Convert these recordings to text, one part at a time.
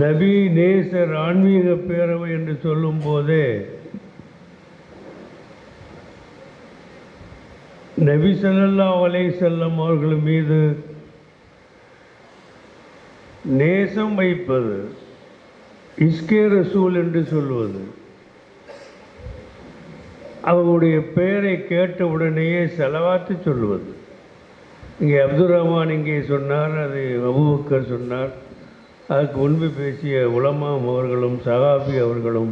நபி நேசர் ஆன்மீக பேரவை என்று சொல்லும்போது நபி சல்லா அலைஹி செல்லம் அவர்கள் மீது நேசம் வைப்பது இஸ்கே ரசூல் என்று சொல்வது. அவருடைய பெயரை கேட்ட உடனேயே செலவாத்து சொல்லுவது இங்கே அப்துல் ரஹ்மான் இங்கே சொன்னார் அது அபுபக்கர் சொன்னார். அதற்கு முன்பு பேசிய உலமாம் அவர்களும் சகாபி அவர்களும்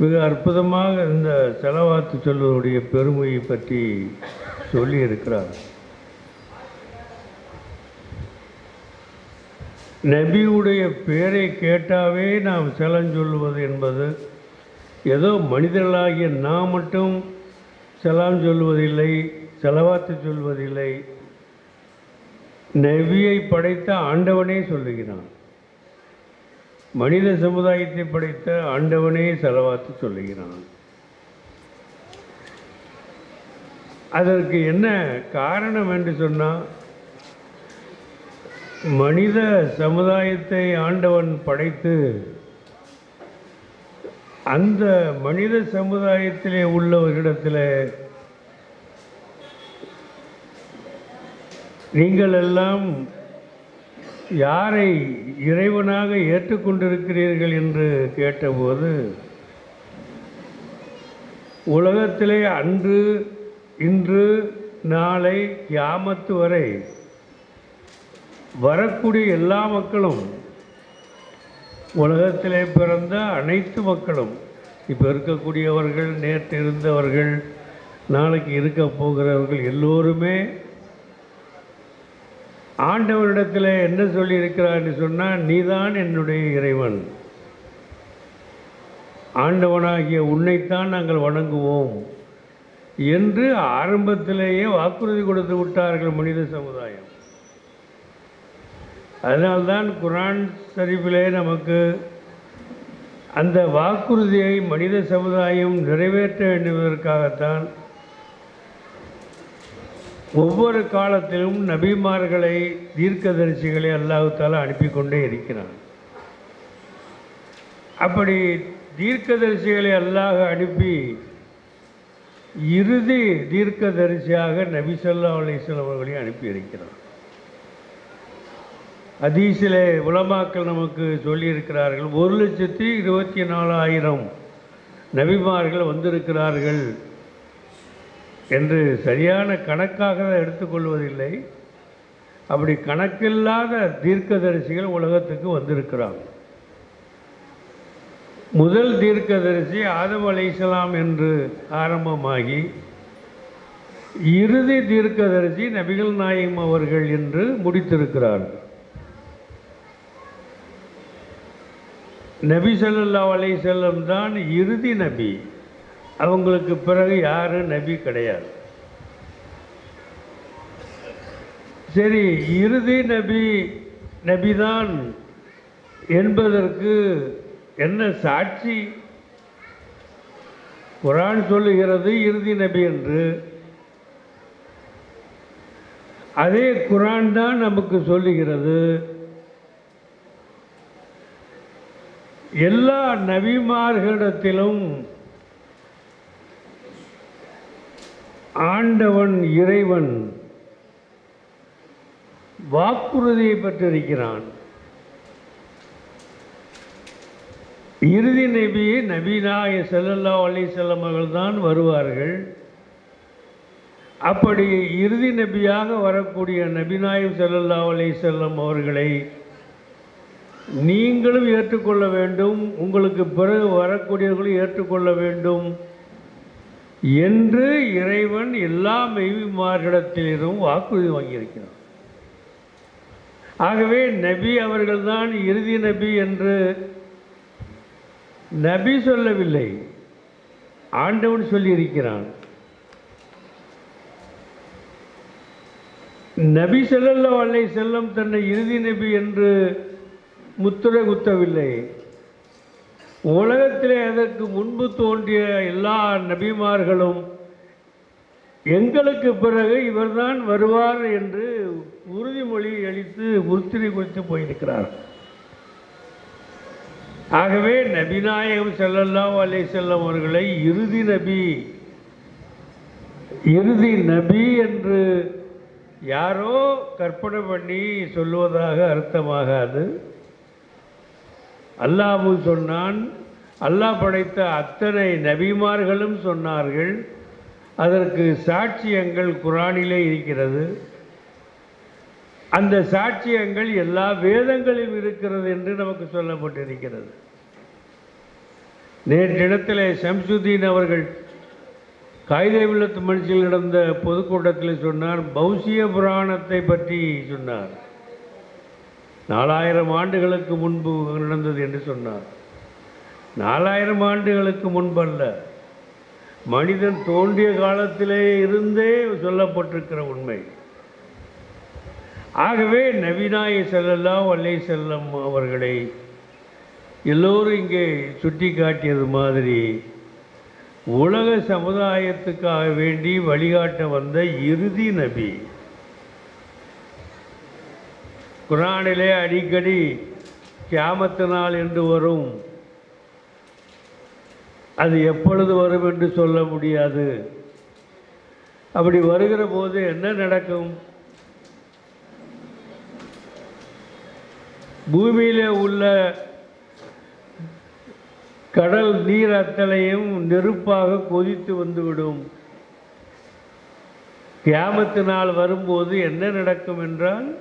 மிக அற்புதமாக இந்த செலவாத்து சொல்வதுடைய பெருமையை பற்றி சொல்லியிருக்கிறார். நபியுடைய பெயரை கேட்டாவே நாம் செலம் சொல்லுவது என்பது ஏதோ மனிதர்களாகிய நாம் மட்டும் செலாம் சொல்வதில்லை செலவாத்து சொல்வதில்லை. நெவியை படைத்த ஆண்டவனே சொல்லுகிறான். மனித சமுதாயத்தை படைத்த ஆண்டவனே செலவாத்து சொல்லுகிறான். அதற்கு என்ன காரணம் என்று சொன்னால் மனித சமுதாயத்தை ஆண்டவன் படைத்து அந்த மனித சமுதாயத்திலே உள்ளவர்களிடத்தில் நீங்கள் எல்லாம் யாரை இறைவனாக ஏற்றுக்கொண்டிருக்கிறீர்கள் என்று கேட்டபோது உலகத்திலே அன்று இன்று நாளை கியாமத்து வரை வரக்கூடிய எல்லா மக்களும் உலகத்திலே பிறந்த அனைத்து மக்களும் இப்போ இருக்கக்கூடியவர்கள் நேற்று இருந்தவர்கள் நாளைக்கு இருக்க போகிறவர்கள் எல்லோருமே ஆண்டவரிடத்தில் என்ன சொல்லியிருக்கிறான்னு சொன்னால் நீதான் என்னுடைய இறைவன். ஆண்டவனாகிய உன்னைத்தான் நாங்கள் வணங்குவோம் என்று ஆரம்பத்திலேயே வாக்குறுதி கொடுத்து விட்டார்கள் மனித சமுதாயம். அதனால்தான் குரான் சரிப்பிலே நமக்கு அந்த வாக்குறுதியை மனித சமுதாயம் நிறைவேற்ற வேண்டுவதற்காகத்தான் ஒவ்வொரு காலத்திலும் நபிமார்களை தீர்க்கதரிசிகளை அல்லாஹால அனுப்பி கொண்டே இருக்கிறான். அப்படி தீர்க்கதரிசிகளை அல்லாஹ் அனுப்பி இறுதி தீர்க்கதரிசியாக நபி சொல்லா அலிஸ்லாம் அவர்களை அனுப்பியிருக்கிறான். ஹதீஸிலே உலமாக்கள் நமக்கு சொல்லியிருக்கிறார்கள் ஒரு லட்சத்தி இருபத்தி நாலாயிரம் நபிமார்கள் வந்திருக்கிறார்கள். என்று சரியான கணக்காக எடுத்துக்கொள்வதில்லை. அப்படி கணக்கில்லாத தீர்க்கதரிசிகள் உலகத்துக்கு வந்திருக்கிறாங்க முதல் தீர்க்கதரிசி ஆதம் அலைசலாம் என்று ஆரம்பமாகி இறுதி தீர்க்கதரிசி நபிகள் நாயகம் அவர்கள் என்று முடித்திருக்கிறார்கள். நபி ஸல்லல்லாஹு அலை செல்லம் தான் இறுதி நபி. அவங்களுக்கு பிறகு யாரும் நபி கிடையாது. சரி இறுதி நபி நபிதான் என்பதற்கு என்ன சாட்சி? குரான் சொல்லுகிறது இறுதி நபி என்று. அதே குரான் தான் நமக்கு சொல்லுகிறது. எல்லா நபிமார்களிடத்திலும் ஆண்டவன் இறைவன் வாக்குறுதியை பெற்றிருக்கிறான். இறுதி நபி நபீனாய செல்லல்லா அலி செல்லம் தான் வருவார்கள். அப்படி இறுதி நபியாக வரக்கூடிய நபிநாயம் செல்லல்லா அலி செல்லம் அவர்களை நீங்களும் ஏற்றுக்கொள்ள வேண்டும். உங்களுக்கு பிறகு வரக்கூடியவர்களும் ஏற்றுக்கொள்ள வேண்டும். என்று இறைவன் எல்லா மெய்மார்களிடத்திலும் வாக்குறுதி வாங்கியிருக்கிறான். ஆகவே நபி அவர்கள்தான் இறுதி நபி என்று நபி சொல்லவில்லை ஆண்டவன் சொல்லியிருக்கிறான். நபி செல்லல்ல வல்லை செல்லம் தன்னை இறுதி நபி என்று முத்திரை குத்தவில்லை. உலகத்தில் அதற்கு முன்பு தோன்றிய எல்லா நபிமார்களும் எங்களுக்கு பிறகு இவர்தான் வருவார் என்று உறுதிமொழி அளித்து முத்திரை குறித்து போயிருக்கிறார் ஆகவே நபிநாயகம் செல்லல்லாம் அலைஹி செல்லம் அவர்களை இறுதி நபி இறுதி நபி என்று யாரோ கற்பனை பண்ணி சொல்லுவதாக அர்த்தமாகாது. அல்லாஹு சொன்னான் அல்லாஹ் படைத்த அத்தனை நபிமார்களும் சொன்னார்கள் அதற்கு சாட்சியங்கள் குரானிலே இருக்கிறது. அந்த சாட்சியங்கள் எல்லா வேதங்களிலும் இருக்கிறது என்று நமக்கு சொல்லப்பட்டிருக்கிறது. நேற்றிடத்தில் ஷம்சுதீன் அவர்கள் காகித வில்லத்து மனுஷில் நடந்த பொதுக்கூட்டத்தில் சொன்னார் பௌசிய புராணத்தை பற்றி சொன்னார். நாலாயிரம் ஆண்டுகளுக்கு முன்பு நடந்தது என்று சொன்னார். நாலாயிரம் ஆண்டுகளுக்கு முன்பல்ல. மனிதன் தோன்றிய காலத்திலே இருந்தே சொல்லப்பட்டிருக்கிற உண்மை. ஆகவே நவீனாய செல்லல்லா வல்லை செல்லம் அவர்களை எல்லோரும் இங்கே சுட்டி காட்டியது மாதிரி உலக சமுதாயத்துக்காக வேண்டி வழிகாட்ட வந்த இறுதி நபி. குரானிலே அடிக்கடி கியாமத்து நாள் என்று வரும். அது எப்பொழுது வரும் என்று சொல்ல முடியாது. அப்படி வருகிற போது என்ன நடக்கும்? பூமியிலே உள்ள கடல் நீர் அத்தனையும் நெருப்பாக கொதித்து வந்துவிடும். கியாமத்து நாள் வரும்போது என்ன நடக்கும் என்றால்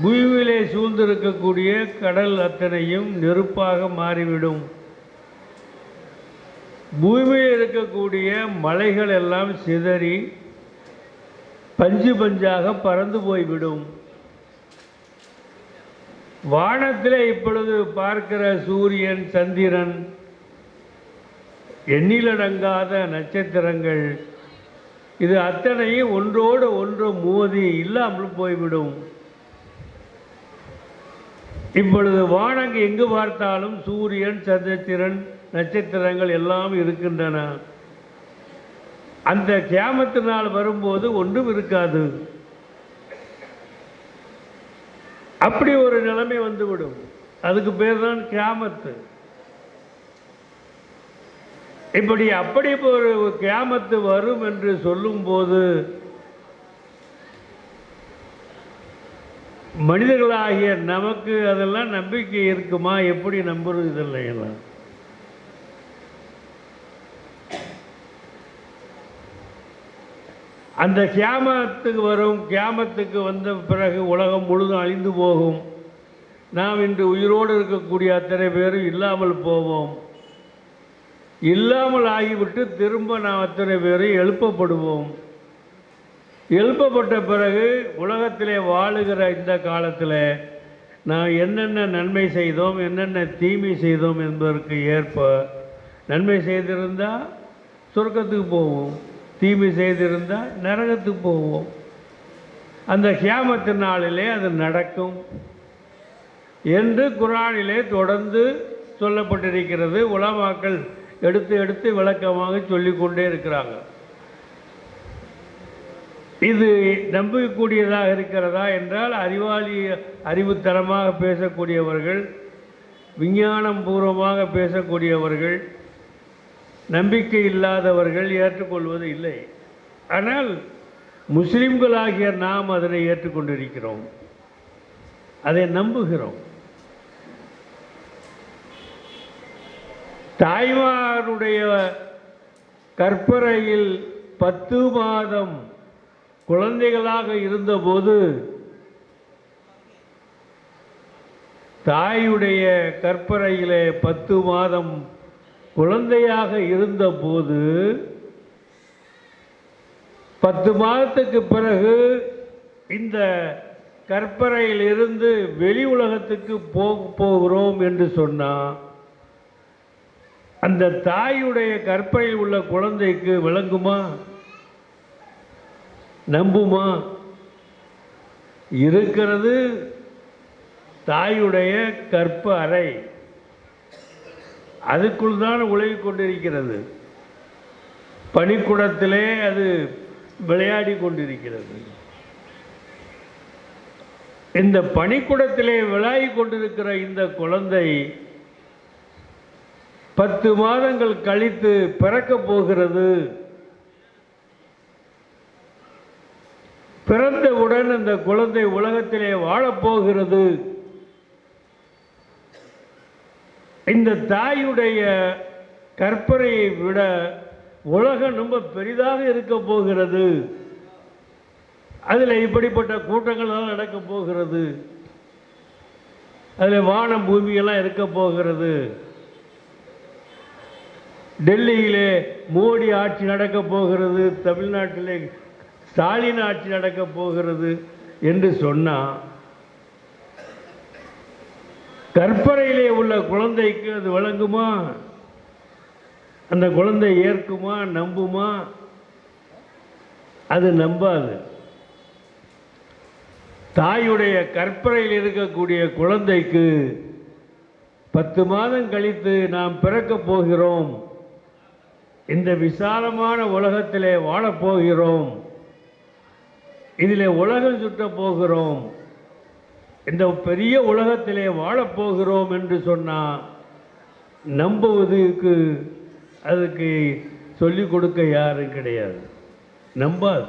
பூமியிலே சூழ்ந்திருக்கக்கூடிய கடல் அத்தனையும் நெருப்பாக மாறிவிடும். பூமியில் இருக்கக்கூடிய மலைகள் எல்லாம் சிதறி பஞ்சு பஞ்சாக பறந்து போய்விடும். வானத்தில் இப்பொழுது பார்க்கிற சூரியன் சந்திரன் எண்ணிலடங்காத நட்சத்திரங்கள் இது அத்தனையும் ஒன்றோடு ஒன்று மோதி இல்லாமல் போய்விடும். இப்பொழுது வானங்கு எங்கு பார்த்தாலும் சூரியன் சந்திரன் நட்சத்திரங்கள் எல்லாம் இருக்கின்றன. அந்த கியாமத்து நாள் வரும்போது ஒன்றும் இருக்காது. அப்படி ஒரு நிலைமை வந்துவிடும். அதுக்கு பேர் தான் கியாமத்து. இப்படி அப்படி ஒரு கியாமத்து வரும் என்று சொல்லும்போது மனிதர்களாகிய நமக்கு அதெல்லாம் நம்பிக்கை இருக்குமா? எப்படி நம்புறது இதெல்லாம் எல்லாம்? அந்த கியாமத்துக்கு வரும் கியாமத்துக்கு வந்த பிறகு உலகம் முழுதும் அழிந்து போகும். நாம் இன்று உயிரோடு இருக்கக்கூடிய அத்தனை பேரும் இல்லாமல் போவோம். இல்லாமல் ஆகிவிட்டு திரும்ப நாம் அத்தனை பேரும் எழுப்பப்படுவோம். எழுப்பப்பட்ட பிறகு உலகத்திலே வாழுகிற இந்த காலத்தில் நாம் என்னென்ன நன்மை செய்தோம் என்னென்ன தீமை செய்தோம் என்பதற்கு ஏற்ப நன்மை செய்திருந்தால் சொர்க்கத்துக்கு போவோம் தீமை செய்திருந்தால் நரகத்துக்கு போவோம். அந்த கியாமத்து நாளிலே அது நடக்கும் என்று குரானிலே தொடர்ந்து சொல்லப்பட்டிருக்கிறது. உலமாக்கள் எடுத்து எடுத்து விளக்கமாக சொல்லிக்கொண்டே இருக்கிறாங்க இது நம்பக்கூடியதாக இருக்கிறதா என்றால் அறிவாளி அறிவுத்தரமாக பேசக்கூடியவர்கள் விஞ்ஞானம் பூர்வமாக பேசக்கூடியவர்கள் நம்பிக்கை இல்லாதவர்கள் ஏற்றுக்கொள்வது இல்லை. ஆனால் முஸ்லிம்களாகிய நாம் அதனை ஏற்றுக்கொண்டிருக்கிறோம். அதை நம்புகிறோம். தாய்மாருடைய கற்பறையில் பத்து மாதம் குழந்தைகளாக இருந்தபோது தாயுடைய கற்பனையிலே பத்து மாதம் குழந்தையாக இருந்தபோது பத்து மாதத்துக்கு பிறகு இந்த கற்பறையில் இருந்து வெளி உலகத்துக்கு போக போகிறோம் என்று சொன்னால் அந்த தாயுடைய கற்பையில் உள்ள குழந்தைக்கு விளங்குமா? நம்புமா? இருக்கிறது தாயுடைய கற்ப அறை. அதுக்குள் தான் உலகிக் கொண்டிருக்கிறது. பனிக்குடத்திலே அது விளையாடி கொண்டிருக்கிறது. இந்த பனிக்குடத்திலே விளையாடி கொண்டிருக்கிற இந்த குழந்தை பத்து மாதங்கள் கழித்து பிறக்கப் போகிறது. பிறந்தவுடன் அந்த குழந்தை உலகத்திலே வாழப்போகிறது. இந்த தாயுடைய கற்பனையை விட உலகம் ரொம்ப பெரிதாக இருக்க போகிறது. அதில் இப்படிப்பட்ட கூட்டங்கள்லாம் நடக்க போகிறது. அதில் வானம் பூமியெல்லாம் இருக்க போகிறது. டெல்லியிலே மோடி ஆட்சி நடக்க போகிறது. தமிழ்நாட்டிலே ஸ்டாலின் ஆட்சி நடக்கப் போகிறது என்று சொன்னால் கற்பனையிலே உள்ள குழந்தைக்கு அது வழங்குமா? அந்த குழந்தை ஏற்குமா நம்புமா? அது நம்பாது. தாயுடைய கற்பனையில் இருக்கக்கூடிய குழந்தைக்கு பத்து மாதம் கழித்து நாம் பிறக்கப் போகிறோம். இந்த விசாலமான உலகத்திலே வாழப்போகிறோம் இதில் உலகம் சுற்றப் போகிறோம் இந்த பெரிய உலகத்திலே வாழப்போகிறோம் என்று சொன்னால் நம்புவதுக்கு அதுக்கு சொல்லிக் கொடுக்க யாரும் கிடையாது. நம்பாது.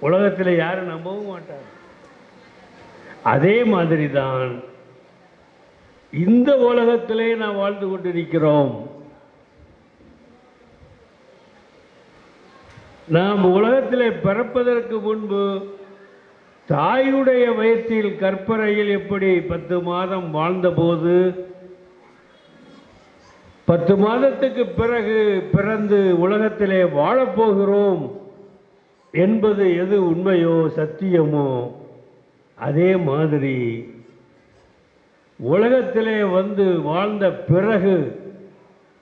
உலகத்தில் யாரும் நம்பவும் மாட்டார் அதே மாதிரி தான் இந்த உலகத்திலே நாம் வாழ்ந்து கொண்டிருக்கிறோம். நாம் உலகத்திலே பிறப்பதற்கு முன்பு தாயுடைய வயிற்றில் கற்பறையில் எப்படி பத்து மாதம் வாழ்ந்தபோது பத்து மாதத்துக்கு பிறகு பிறந்து உலகத்திலே வாழப்போகிறோம் என்பது எது உண்மையோ சத்தியமோ அதே மாதிரி உலகத்திலே வந்து வாழ்ந்த பிறகு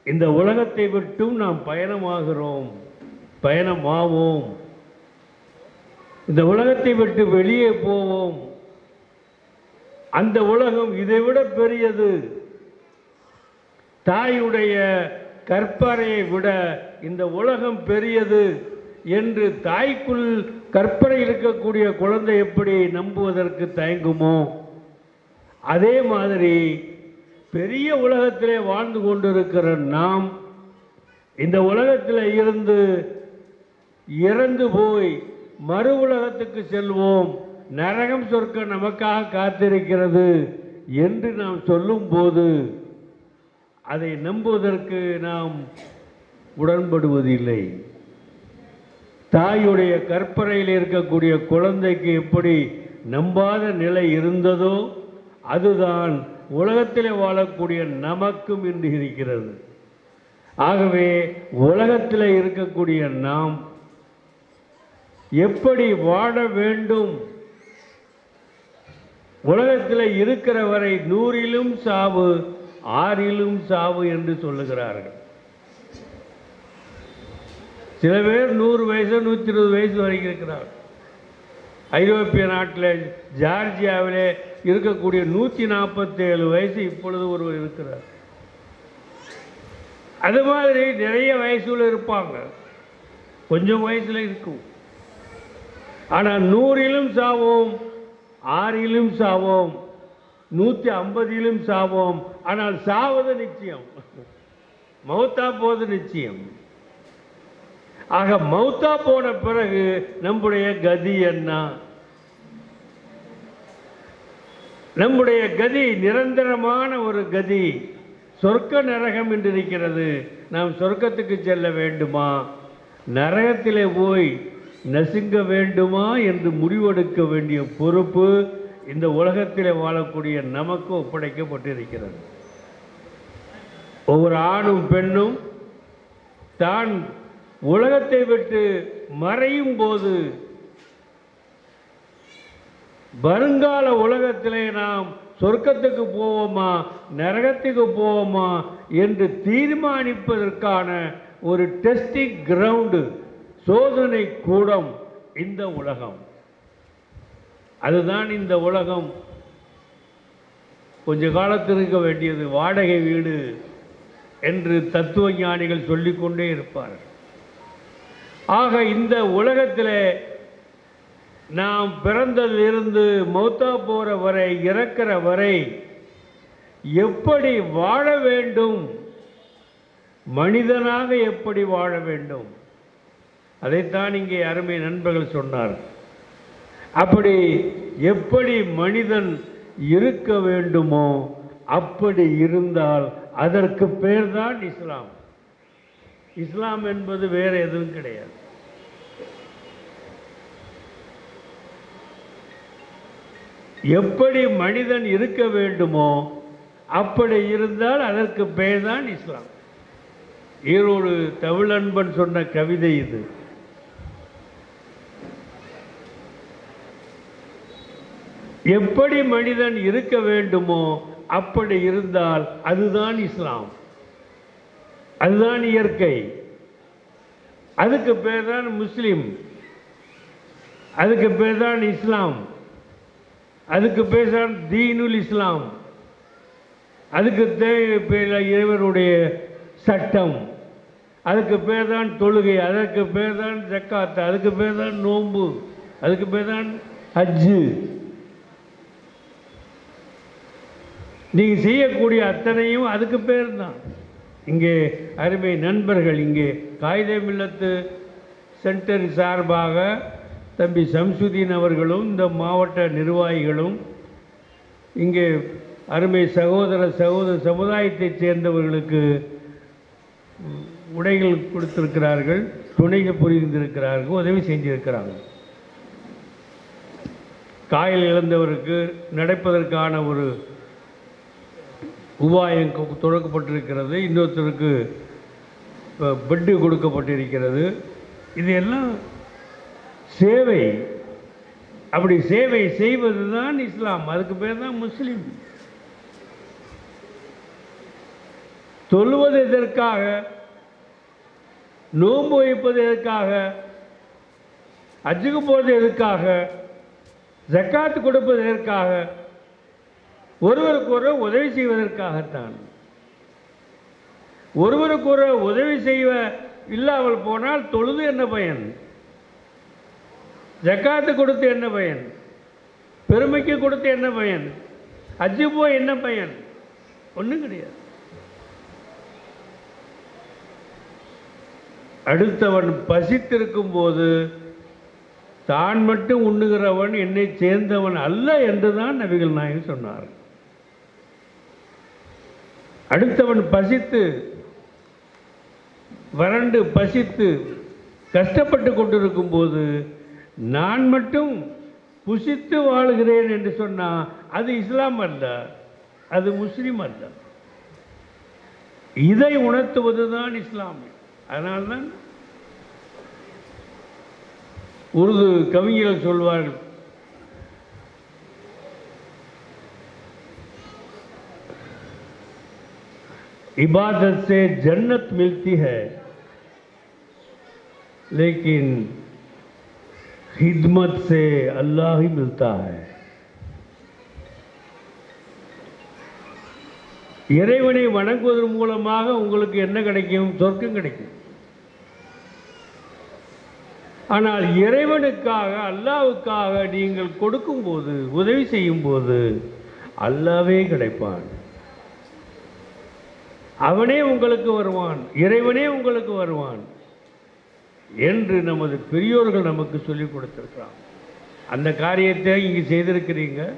இந்த உலகத்தை விட்டும் நாம் பயணமாகிறோம். பயணமாவோம். இந்த உலகத்தை விட்டு வெளியே போவோம். அந்த உலகம் இதைவிட பெரியது. தாயுடைய கற்பறையை விட இந்த உலகம் பெரியது என்று தாய்க்குள் கற்பனை இருக்கக்கூடிய குழந்தை எப்படி நம்புவதற்கு தயங்குமோ அதே மாதிரி பெரிய உலகத்திலே வாழ்ந்து கொண்டிருக்கிற நாம் இந்த உலகத்தில் இருந்து இறந்து போய் மறு உலகத்துக்கு செல்வோம். நரகம் சொர்க்கம் நமக்காக காத்திருக்கிறது என்று நாம் சொல்லும்போது அதை நம்புவதற்கு நாம் உடன்படுவதில்லை. தாயுடைய கற்பனையில் இருக்கக்கூடிய குழந்தைக்கு எப்படி நம்பாத நிலை இருந்ததோ அதுதான் உலகத்தில் வாழக்கூடிய நமக்கும் இன்று இருக்கிறது. ஆகவே உலகத்தில் இருக்கக்கூடிய நாம் எப்படி வாழ வேண்டும்? உலகத்தில் இருக்கிற வரை நூறிலும் சாவு ஆறிலும் சாவு என்று சொல்லுகிறார்கள். சில பேர் நூறு வயசு நூற்றி இருபது வயசு வரைக்கும் இருக்கிறார் ஐரோப்பிய நாட்டில் ஜார்ஜியாவிலே இருக்கக்கூடிய நூற்றி நாற்பத்தேழு வயசு இப்பொழுது ஒருவர் இருக்கிறார். அது மாதிரி நிறைய வயசுல இருப்பாங்க. கொஞ்சம் வயசில் இருக்கும். ஆனால் நூறிலும் சாவோம் ஆறிலும் சாவோம் நூற்றி ஐம்பதிலும் சாவோம். ஆனால் சாவது நிச்சயம். மௌத்தா போவது நிச்சயம். ஆக மௌத்தா போன பிறகு நம்முடைய கதி என்ன? நம்முடைய கதி நிரந்தரமான ஒரு கதி. சொர்க்க நரகம் என்று இருக்கிறது நாம் சொர்க்கத்துக்கு செல்ல வேண்டுமா? நரகத்திலே போய் நசுங்க வேண்டுமா என்று முடிவெடுக்க வேண்டிய பொறுப்பு இந்த உலகத்தில் வாழக்கூடிய நமக்கு ஒப்படைக்கப்பட்டிருக்கிறது. ஒவ்வொரு ஆணும் பெண்ணும் தான் உலகத்தை விட்டு மறையும் போது வருங்கால உலகத்திலே நாம் சொர்க்கத்துக்கு போவோமா நரகத்துக்கு போவோமா என்று தீர்மானிப்பதற்கான ஒரு டெஸ்டிங் கிரவுண்டு சோதனை கூடம் இந்த உலகம். அதுதான் இந்த உலகம். கொஞ்ச காலத்தில் இருக்க வேண்டியது வாடகை வீடு என்று தத்துவ ஞானிகள் சொல்லிக்கொண்டே இருப்பார்கள். ஆக இந்த உலகத்தில் நாம் பிறந்ததிலிருந்து மௌத்தா போகிற வரை இறக்கிற வரை எப்படி வாழ வேண்டும்? மனிதனாக எப்படி வாழ வேண்டும்? அதைத்தான் இங்கே அருமை நண்பர்கள் சொன்னார். அப்படி எப்படி மனிதன் இருக்க வேண்டுமோ அப்படி இருந்தால் அதற்கு பேர்தான் இஸ்லாம். இஸ்லாம் என்பது வேற எதுவும் கிடையாது. எப்படி மனிதன் இருக்க வேண்டுமோ அப்படி இருந்தால் அதற்கு பெயர் தான் இஸ்லாம். ஈரோடு தமிழன்பன் சொன்ன கவிதை இது. எப்படி மனிதன் இருக்க வேண்டுமோ அப்படி இருந்தால் அதுதான் இஸ்லாம். அதுதான் இயற்கை. அதுக்கு பேர் தான் முஸ்லீம். அதுக்கு பேர் தான் இஸ்லாம். அதுக்கு பேர் தான் தீனுல் இஸ்லாம். அதுக்கு பேர் இறைவனுடைய சட்டம். அதுக்கு பேர் தான் தொழுகை அதற்கு பேர் தான் ஜக்காத்து அதுக்கு பேர் தான் நோன்பு அதுக்கு பேர் தான் ஹஜ்ஜு. நீங்கள் செய்யக்கூடிய அத்தனையும் அதுக்கு பேர் தான் இங்கே அருமை நண்பர்கள் இங்கே காகித மில்லத்து சென்டர் சார்பாக தம்பி சம்சுதீன் அவர்களும் இந்த மாவட்ட நிர்வாகிகளும் இங்கே அருமை சகோதர சகோதர சமுதாயத்தைச் சேர்ந்தவர்களுக்கு உடைகள் கொடுத்திருக்கிறார்கள் துணைகள் புரிந்திருக்கிறார்கள் உதவி செஞ்சிருக்கிறாங்க காயல் இழந்தவருக்கு நடப்பதற்கான ஒரு உபாயம் தொடக்கப்பட்டிருக்கிறது இன்னொருத்தருக்கு பெட்டு கொடுக்கப்பட்டிருக்கிறது. இது எல்லாம் சேவை. அப்படி சேவை செய்வது தான் இஸ்லாம். அதுக்கு பேர் தான் முஸ்லீம். தொழுவது எதற்காக? நோன்பு வைப்பது எதற்காக? அஜுக்கு போவது எதற்காக? ஜக்காத்து கொடுப்பது எதற்காக? ஒருவருக்கொருவர் உதவி செய்வதற்காகத்தான். ஒருவருக்கொருவர் உதவி செய்வ இல்லாமல் போனால் தொழுது என்ன பயன்? ஜக்காத்து கொடுத்து என்ன பயன்? பெருமைக்கு கொடுத்து என்ன பயன்? அஜி போய் என்ன பயன்? ஒன்றும் கிடையாது. அடுத்தவன் பசித்திருக்கும் போது தான் மட்டும் உண்ணுகிறவன் என்னை சேர்ந்தவன் அல்ல என்றுதான் நபிகள் நாயகம் சொன்னார் அடுத்தவன் பசித்து வறண்டு பசித்து கஷ்டப்பட்டு கொண்டிருக்கும் போது நான் மட்டும் புசித்து வாழுகிறேன் என்று சொன்னால் அது இஸ்லாம் அல்ல அது முஸ்லீம் அல்ல. இதை உணர்த்துவது தான் இஸ்லாம். அதனால்தான் உருது கவிஞர்கள் சொல்வார்கள் इबादत से जन्नत मिलती है लेकिन खिदमत से अल्लाह ही मिलता है இறைவனை வணங்குவதன் மூலமாக உங்களுக்கு என்ன கிடைக்கும் சொர்க்கம் கிடைக்கும் ஆனால் இறைவனுக்காக அல்லாவுக்காக நீங்கள் கொடுக்கும்போது உதவி செய்யும்போது அல்லாவே கிடைப்பான் அவனே உங்களுக்கு வருவான் இறைவனே உங்களுக்கு வருவான் என்று நமது பெரியோர்கள் நமக்கு சொல்லிக் கொடுத்துருக்கிறான் அந்த காரியத்தை இங்கே செய்திருக்கிறீங்க.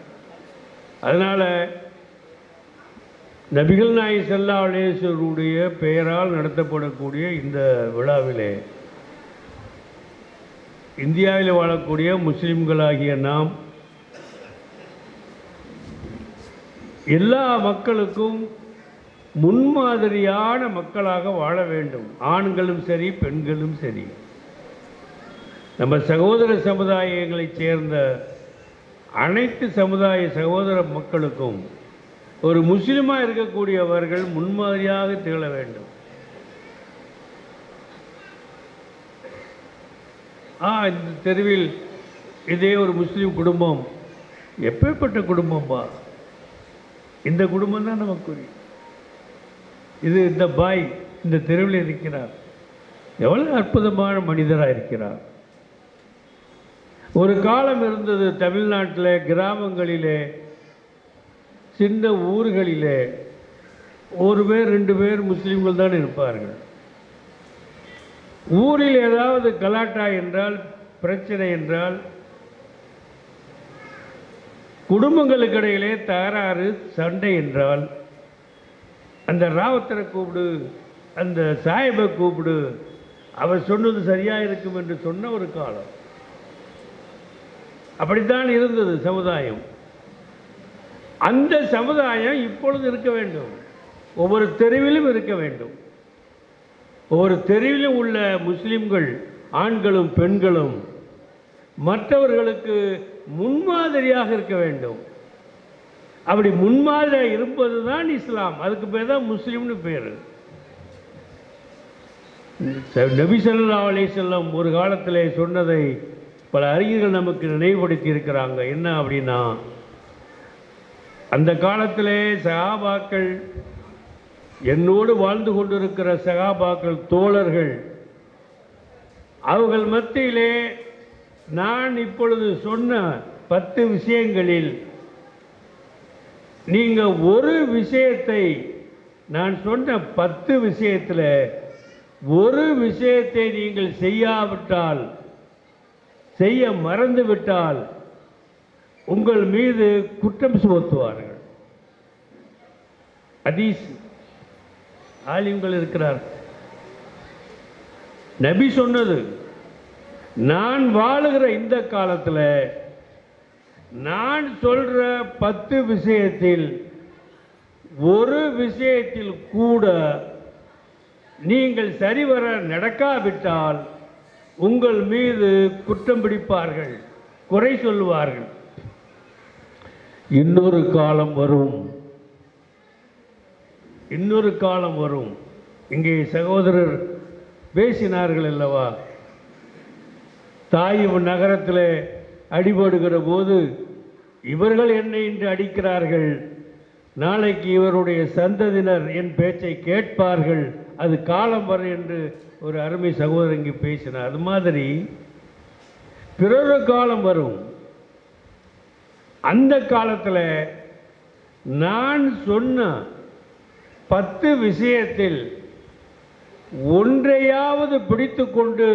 அதனால் நபிகள் நாய் செல்லா அலேஸ்வருடைய பெயரால் நடத்தப்படக்கூடிய இந்த விழாவிலே இந்தியாவில் வாழக்கூடிய முஸ்லிம்களாகிய நாம் எல்லா மக்களுக்கும் முன்மாதிரியான மக்களாக வாழ வேண்டும். ஆண்களும் சரி பெண்களும் சரி. நம்ம சகோதர சமுதாயங்களைச் சேர்ந்த அனைத்து சமுதாய சகோதர மக்களுக்கும் ஒரு முஸ்லிமாக இருக்கக்கூடியவர்கள் முன்மாதிரியாக திகழ வேண்டும். ஆ இந்த தெருவில் இதே ஒரு முஸ்லீம் குடும்பம் எப்பேற்பட்ட குடும்பம்பா? இந்த குடும்பம் தான் நமக்குரிய. இது இந்த பாய் இந்த தெருவில் இருக்கிறார். எவ்வளோ அற்புதமான மனிதராக இருக்கிறார். ஒரு காலம் இருந்தது தமிழ்நாட்டில் கிராமங்களிலே சின்ன ஊர்களிலே. ஒரு பேர் ரெண்டு பேர் முஸ்லீம்கள் தான் இருப்பார்கள். ஊரில் ஏதாவது கலாட்டா என்றால் பிரச்சனை என்றால் குடும்பங்களுக்கு இடையிலே தகராறு சண்டை என்றால் அந்த ராவத்தரை கூப்பிடு அந்த சாஹிபை கூப்பிடு. அவர் சொன்னது சரியாக இருக்கும் என்று சொன்ன ஒரு காலம். அப்படித்தான் இருந்தது சமுதாயம். அந்த சமுதாயம் இப்பொழுது இருக்க வேண்டும். ஒவ்வொரு தெருவிலும் இருக்க வேண்டும். ஒவ்வொரு தெருவிலும் உள்ள முஸ்லிம்கள் ஆண்களும் பெண்களும் மற்றவர்களுக்கு முன்மாதிரியாக இருக்க வேண்டும். அப்படி முன்மாதிரியாக இருப்பது தான் இஸ்லாம். அதுக்கு பேர் தான் முஸ்லீம்னு பேர். நபி ஸல்லல்லாஹு அலைஹி செல்லம் ஒரு காலத்தில் சொன்னதை பல அறிஞர்கள் நமக்கு நினைவுபடுத்தி இருக்கிறாங்க. என்ன அப்படின்னா அந்த காலத்திலே சகாபாக்கள் என்னோடு வாழ்ந்து கொண்டிருக்கிற சகாபாக்கள் தோழர்கள் அவர்கள் மத்தியிலே நான் இப்பொழுது சொன்ன பத்து விஷயங்களில் நீங்கள் ஒரு விஷயத்தை நான் சொன்ன பத்து விஷயத்தில் ஒரு விஷயத்தை நீங்கள் செய்யாவிட்டால் செய்ய மறந்துவிட்டால் உங்கள் மீது குற்றம் சுமத்துவார்கள். அதீஸ் ஆலிம்கள் இருக்கிறார். நபி சொன்னது நான் வாழுகிற இந்த காலத்தில் நான் சொல்ற பத்து விஷயத்தில் ஒரு விஷயத்தில் கூட நீங்கள் சரிவர நடக்காவிட்டால் உங்கள் மீது குற்றம் பிடிப்பார்கள் குறை சொல்லுவார்கள். இன்னொரு காலம் வரும். இன்னொரு காலம் வரும். இங்கே சகோதரர் பேசினார்கள் அல்லவா? தாயிப் நகரத்தில் அடிபடுகிற போது இவர்கள் என்னை இன்று அடிக்கிறார்கள். நாளைக்கு இவருடைய சந்ததியினர் என் பேச்சை கேட்பார்கள். அது காலம் வரும் என்று ஒரு அருமை சகோதரங்கி பேசினார். அது மாதிரி பிறரு காலம் வரும். அந்த காலத்தில் நான் சொன்ன பத்து விஷயத்தில் ஒன்றையாவது பிடித்து கொண்டு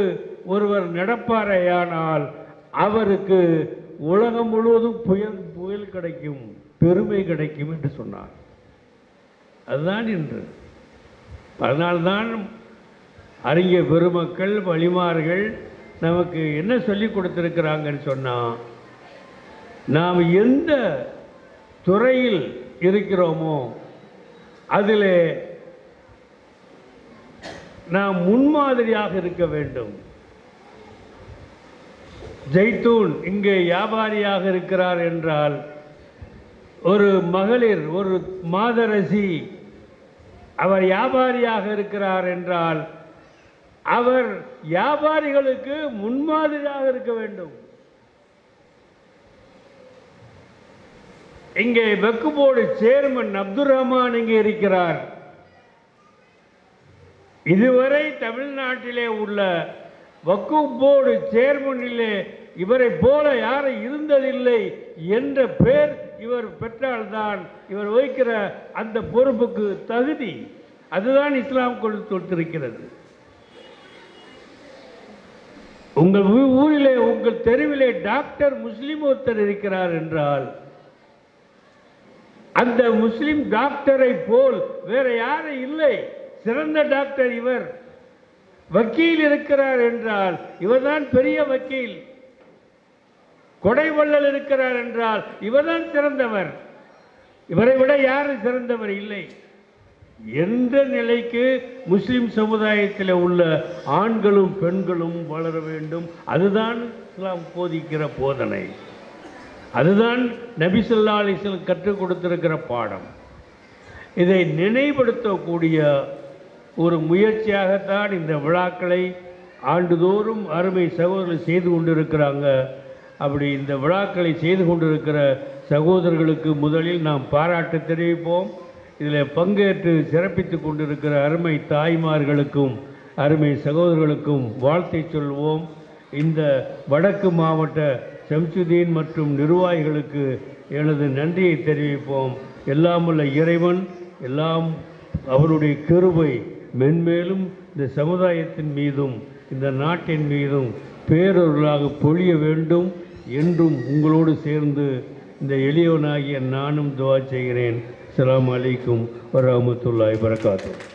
ஒருவர் நடப்பாரையானால் அவருக்கு உலகம் முழுவதும் புயல் புயல் கிடைக்கும் பெருமை கிடைக்கும் என்று சொன்னார். அதுதான் இன்று. அதனால்தான் அறிஞர் பெருமக்கள் வழிமார்கள் நமக்கு என்ன சொல்லி கொடுத்துருக்கிறாங்கன்னு சொன்னால் நாம் எந்த துறையில் இருக்கிறோமோ அதில் நாம் முன்மாதிரியாக இருக்க வேண்டும். ஜெய்தூன் இங்கே வியாபாரியாக இருக்கிறார் என்றால் ஒரு மகளிர் ஒரு மாதரசி அவர் வியாபாரியாக இருக்கிறார் என்றால் அவர் வியாபாரிகளுக்கு முன்மாதிரியாக இருக்க வேண்டும். இங்கே வெக்கு போர்டு சேர்மன் அப்துல் ரஹ்மான் இங்கே இருக்கிறார். இதுவரை தமிழ்நாட்டிலே உள்ள வக்கு போர்டு சேர்மனிலே இவரை போல யாரும் இருந்ததில்லை என்ற பெயர் இவர் பெற்றால்தான் இவர் வகிக்கிற அந்த பொறுப்புக்கு தகுதி. அதுதான் இஸ்லாம் கொண்டு கொடுத்திருக்கிறது. உங்கள் ஊரிலே உங்கள் தெருவிலே டாக்டர் முஸ்லிம் ஒருத்தர் இருக்கிறார் என்றால் அந்த முஸ்லிம் டாக்டரை போல் வேற யாரும் இல்லை. சிறந்த டாக்டர் இவர். வக்கீல் இருக்கிறார் என்றால் இவர்தான் பெரிய வக்கீல். கொடைவள்ளல் இருக்கிறார் என்றால் இவர்தான் சிறந்தவர். இவரை விட யாரும் சிறந்தவர்? இல்லை. எந்த நிலைக்கு முஸ்லிம் சமுதாயத்தில் உள்ள ஆண்களும் பெண்களும் வளர வேண்டும்? அதுதான் இஸ்லாம் போதிக்கிற போதனை. அதுதான் நபி ஸல்லல்லாஹு கற்றுக் கொடுத்திருக்கிற பாடம். இதை நினைவுபடுத்தக்கூடிய ஒரு முயற்சியாகத்தான் இந்த விழாக்களை ஆண்டுதோறும் அருமை சகோதரர்கள் செய்து கொண்டிருக்கிறாங்க. அப்படி இந்த விழாக்களை செய்து கொண்டிருக்கிற சகோதரர்களுக்கு முதலில் நாம் பாராட்டு தெரிவிப்போம். இதில் பங்கேற்று சிறப்பித்து கொண்டிருக்கிற அருமை தாய்மார்களுக்கும் அருமை சகோதரர்களுக்கும் வாழ்த்தை சொல்வோம். இந்த வடக்கு மாவட்ட ஷம்சுதீன் மற்றும் நிர்வாகிகளுக்கு எனது நன்றியை தெரிவிப்போம். எல்லாம் உள்ள இறைவன் எல்லாம் அவருடைய கிருபை மென்மேலும் இந்த சமுதாயத்தின் மீதும் இந்த நாட்டின் மீதும் பேரொருளாக பொழிய வேண்டும். என்றும் உங்களோடு சேர்ந்து இந்த எளியவனாகிய நானும் துவா செய்கிறேன். அஸ்ஸலாமு அலைக்கும் வரமத்துல்லாய் வரகாத்தூர்